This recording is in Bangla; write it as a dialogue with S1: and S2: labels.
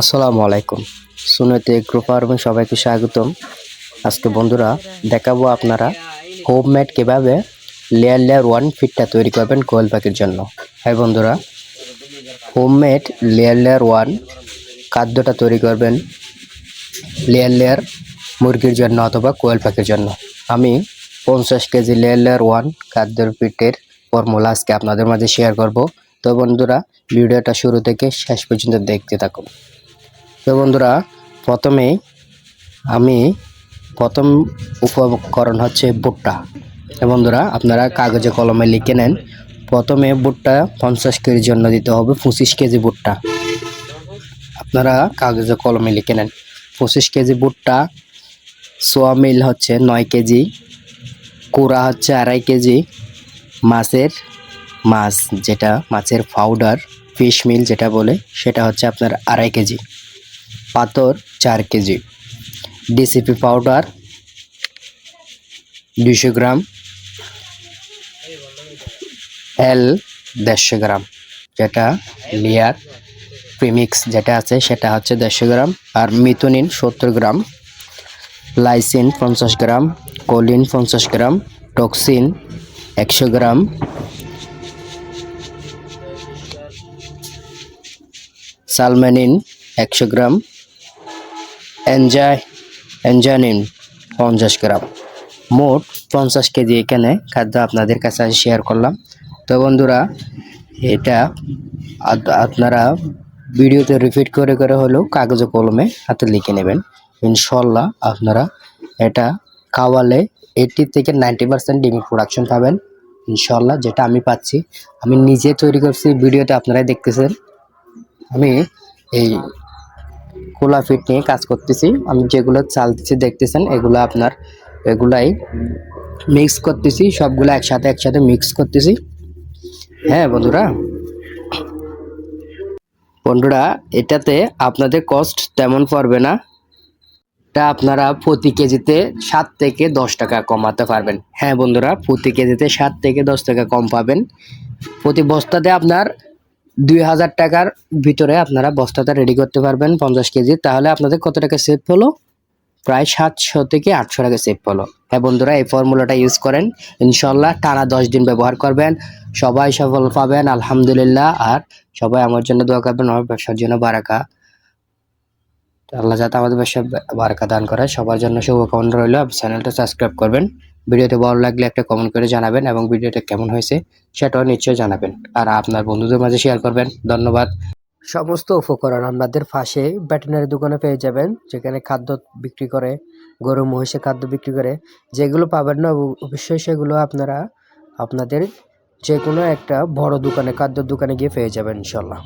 S1: আসসালামু আলাইকুম। সুনতে এগ্রো ফার্মে সবাইকে স্বাগতম। আজকে বন্ধুরা, দেখাবো আপনারা হোম হোমমেড কীভাবে লেয়ার লেয়ার ওয়ান ফিটটা তৈরি করবেন কোয়েল পাখির জন্য। হ্যাঁ বন্ধুরা, হোমমেড লেয়ার লেয়ার ওয়ান খাদ্যটা তৈরি করবেন লেয়ার লেয়ার মুরগির জন্য অথবা কোয়েল পাখির জন্য। আমি পঞ্চাশ কেজি লেয়ার লেয়ার ওয়ান খাদ্যের পিঠের ফর্মুলা আজকে আপনাদের মাঝে শেয়ার করব। তো বন্ধুরা ভিডিওটা শুরু থেকে শেষ পর্যন্ত দেখতে থাকুন। তো বন্ধুরা প্রথমে আমি প্রথম উপকরণ হচ্ছে ভুট্টা বন্ধুরা, আপনারা কাগজে কলমে লিখে নেন। প্রথমে ভুট্টা পঞ্চাশ কেজির জন্য দিতে হবে, পঁচিশ কেজি ভুট্টা আপনারা কাগজে কলমে লিখে নেন। পঁচিশ কেজি ভুট্টা সোয়া মিল হচ্ছে নয় কেজি, কুড়া হচ্ছে আড়াই কেজি, মাছের মাছ, যেটা মাছের পাউডার ফিশ মিল যেটা বলে, সেটা হচ্ছে আপনার আড়াই কেজি। পাথর চার কেজি। ডিসিপি পাউডার দুশো গ্রাম। এল দেড়শো গ্রাম। যেটা লিয়ার প্রিমিক্স যেটা আছে, সেটা হচ্ছে দেড়শো গ্রাম। আর মিথুনিন সত্তর গ্রাম। লাইসিন পঞ্চাশ গ্রাম। কোলিন পঞ্চাশ গ্রাম। টক্সিন একশো গ্রাম। সালমেনিন একশো গ্রাম এনজাই এনজানিন পঞ্চাশ গ্রাম। মোট পঞ্চাশ কেজি এখানে খাদ্য আপনাদের কাছে আমি শেয়ার করলাম। তো বন্ধুরা, এটা আপনারা ভিডিওতে রিপিট করে করে হলেও কাগজে কলমে হাতে লিখে নেবেন। ইনশাল্লাহ আপনারা এটা খাওয়ালে এইটি থেকে নাইনটি পার্সেন্ট ডিমের প্রোডাকশন পাবেন। ইনশাল্লাহ যেটা আমি পাচ্ছি, আমি নিজে তৈরি করছি, ভিডিওতে আপনারাই দেখতেছেন। আমি এই কোলা ফিট নিয়ে কাজ করতেছি। আমি যেগুলো চালতেছি, দেখতেছেন, এগুলো আপনার, এগুলাই মিক্স করতেছি, সবগুলো একসাথে একসাথে মিক্স করতেছি। হ্যাঁ বন্ধুরা। বন্ধুরা, এটাতে আপনাদের কস্ট তেমন পড়বে না। এটা আপনারা প্রতি কেজিতে সাত থেকে দশ টাকা কমাতে পারবেন। হ্যাঁ বন্ধুরা, প্রতি কেজিতে সাত থেকে দশ টাকা কম পাবেন। প্রতি বস্তাতে আপনার দুই হাজার টাকার ভিতরে আপনারা বস্তাটা রেডি করতে পারবেন পঞ্চাশ কেজি। তাহলে আপনাদের কত টাকা সেভ হলো? প্রায় সাতশো থেকে আটশো টাকা সেভ হলো। হ্যাঁ বন্ধুরা, এই ফর্মুলাটা ইউজ করেন। ইনশাল্লাহ টানা দশ দিন ব্যবহার করবেন। সবাই সফল পাবেন, আলহামদুলিল্লাহ। আর সবাই আমার জন্য দোয়া করবেন, আমার ব্যবসার জন্য বারাকা। আল্লাহ যাতে আমাদের ব্যবসা বারাকা দান করে। সবার জন্য শুভকামনা রইল। চ্যানেলটা সাবস্ক্রাইব করবেন। ভিডিওতে ভালো লাগলে একটা কমেন্ট করে জানাবেন এবং ভিডিওটা কেমন হয়েছে সেটাও নিশ্চয়ই জানাবেন। আর আপনার বন্ধুদের মাঝে শেয়ার করবেন। ধন্যবাদ। সমস্ত উপকরণ আপনাদের পাশে ভেটেনারি দোকানে পেয়ে যাবেন, যেখানে খাদ্য বিক্রি করে, গরু মহিষে খাদ্য বিক্রি করে, যেগুলো পাবেন না অবশ্যই সেগুলো আপনারা আপনাদের যে কোনো একটা বড় দোকানে, খাদ্যর দোকানে গিয়ে পেয়ে যাবেন ইনশাল্লাহ